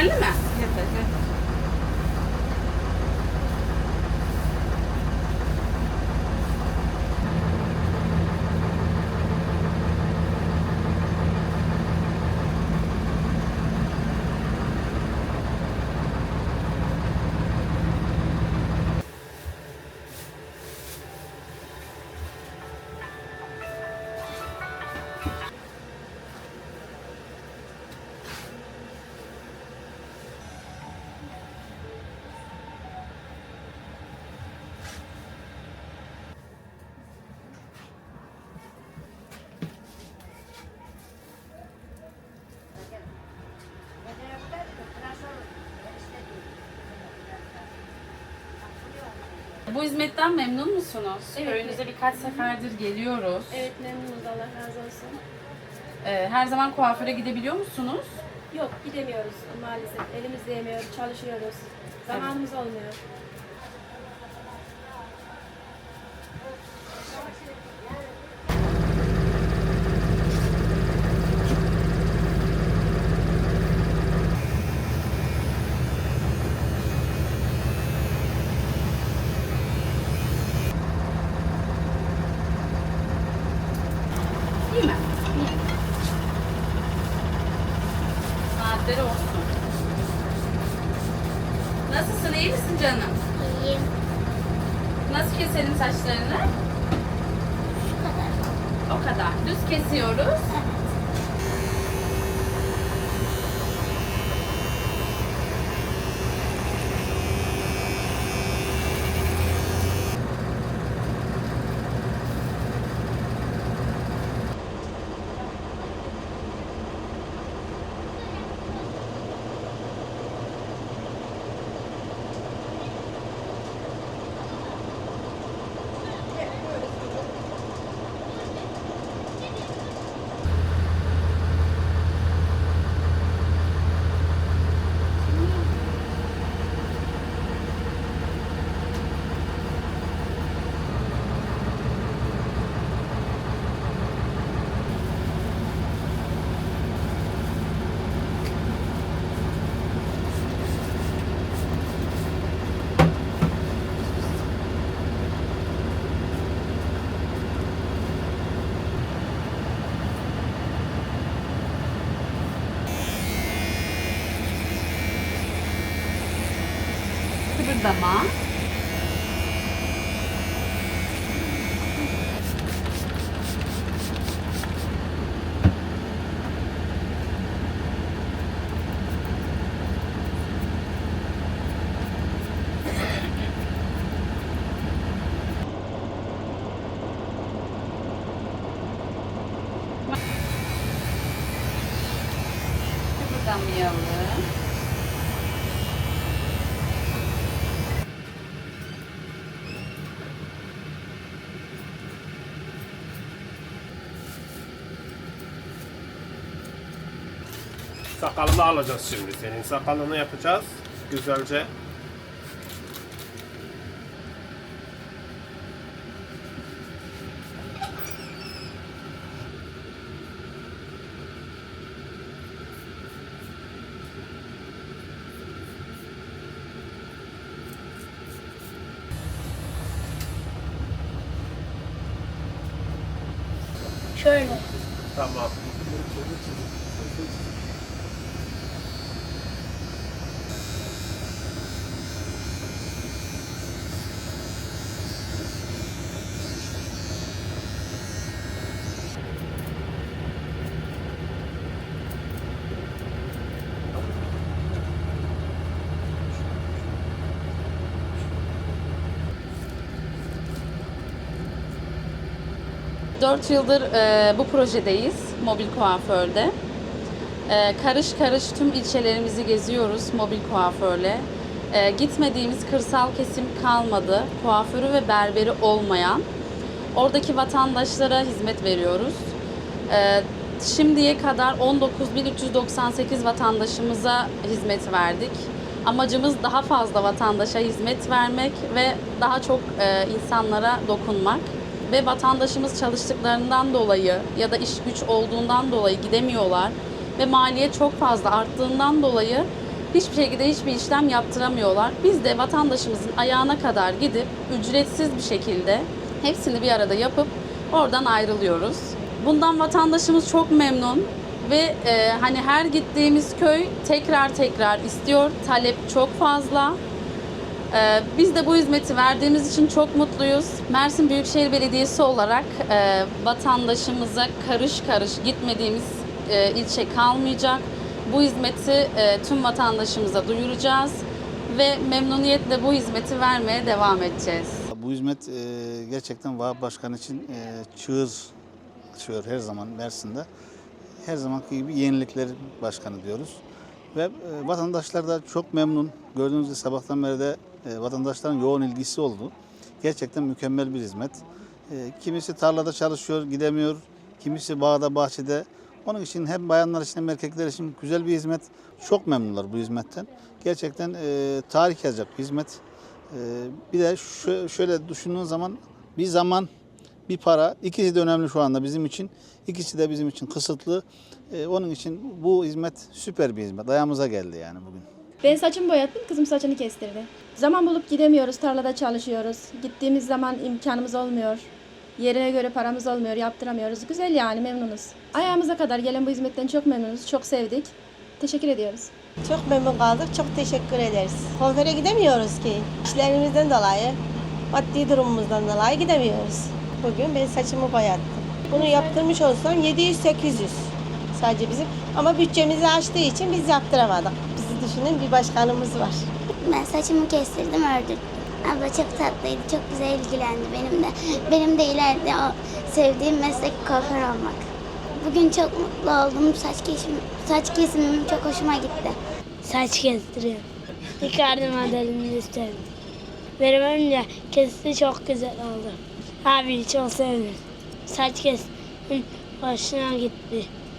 Yeterli mi? Yeter, yeter. Bu hizmetten memnun musunuz? Evet. Köyünüze birkaç seferdir geliyoruz. Evet memnunuz Allah razı olsun. Ee, her zaman kuaföre gidebiliyor musunuz? Yok gidemiyoruz maalesef. Elimiz değmiyor, çalışıyoruz. Zamanımız olmuyor. Değil mi? Saatleri olsun. Nasılsın? iyi misin canım? İyiyim. Nasıl keselim saçlarını? Şu kadar. O kadar. Düz kesiyoruz. Kıvırdama. Kıvırdamayalım. Sakalını alacağız şimdi. Senin sakalını yapacağız. Güzelce. Şöyle. Tamam. Dört yıldır e, bu projedeyiz, mobil kuaförde. E, karış karış tüm ilçelerimizi geziyoruz mobil kuaförle. E, gitmediğimiz kırsal kesim kalmadı. Kuaförü ve berberi olmayan. Oradaki vatandaşlara hizmet veriyoruz. E, şimdiye kadar 19.398 vatandaşımıza hizmet verdik. Amacımız daha fazla vatandaşa hizmet vermek ve daha çok e, insanlara dokunmak ve vatandaşımız çalıştıklarından dolayı ya da iş güç olduğundan dolayı gidemiyorlar ve maliyet çok fazla arttığından dolayı hiçbir şekilde hiçbir işlem yaptıramıyorlar. Biz de vatandaşımızın ayağına kadar gidip ücretsiz bir şekilde hepsini bir arada yapıp oradan ayrılıyoruz. Bundan vatandaşımız çok memnun ve e, hani her gittiğimiz köy tekrar tekrar istiyor. Talep çok fazla. Ee, Biz de bu hizmeti verdiğimiz için çok mutluyuz. Mersin Büyükşehir Belediyesi olarak e, vatandaşımıza karış karış gitmediğimiz e, ilçe kalmayacak. Bu hizmeti e, tüm vatandaşımıza duyuracağız ve memnuniyetle bu hizmeti vermeye devam edeceğiz. Bu hizmet e, gerçekten Vahap Başkan için e, çığır açıyor her zaman Mersin'de. Her zamanki gibi yenilikler başkanı diyoruz. Ve e, vatandaşlar da çok memnun. Gördüğünüz gibi sabahtan beri de vatandaşların yoğun ilgisi oldu. Gerçekten mükemmel bir hizmet. E, kimisi tarlada çalışıyor, gidemiyor. Kimisi bağda, bahçede. Onun için hem bayanlar için hem erkekler için güzel bir hizmet. Çok memnunlar bu hizmetten. Gerçekten e, tarih yazacak bir hizmet. Ee, bir de şu, şöyle düşündüğün zaman bir zaman, bir para ikisi de önemli şu anda bizim için. İkisi de bizim için kısıtlı. Ee, onun için bu hizmet süper bir hizmet. Ayağımıza geldi yani bugün. Ben saçımı boyattım, kızım saçını kestirdi. Zaman bulup gidemiyoruz, tarlada çalışıyoruz. Gittiğimiz zaman imkanımız olmuyor. Yerine göre paramız olmuyor, yaptıramıyoruz. Güzel yani, memnunuz. Ayağımıza kadar gelen bu hizmetten çok memnunuz, çok sevdik. Teşekkür ediyoruz. Çok memnun kaldık. Çok teşekkür ederiz. Konfere gidemiyoruz ki. İşlerimizden dolayı, maddi durumumuzdan dolayı gidemiyoruz. Bugün ben saçımı boyattım. Bunu yaptırmış olsam 700-800 sadece bizim. Ama bütçemizi aştığı için biz yaptıramadık. Düşünün bir başkanımız var. Ben saçımı kestirdim, ördürdüm. Abla çok tatlıydı, çok güzel ilgilendi benimle. Benim de ileride o sevdiğim meslek kuaför olmak. Bugün çok mutlu oldum. Saç kesim, saç kesimim çok hoşuma gitti. Saç kestiriyorum. Ricardo modelini istedim. Benim önce kesti çok güzel oldu. Abi çok sevdim. Saç kestim. Hoşuna gitti.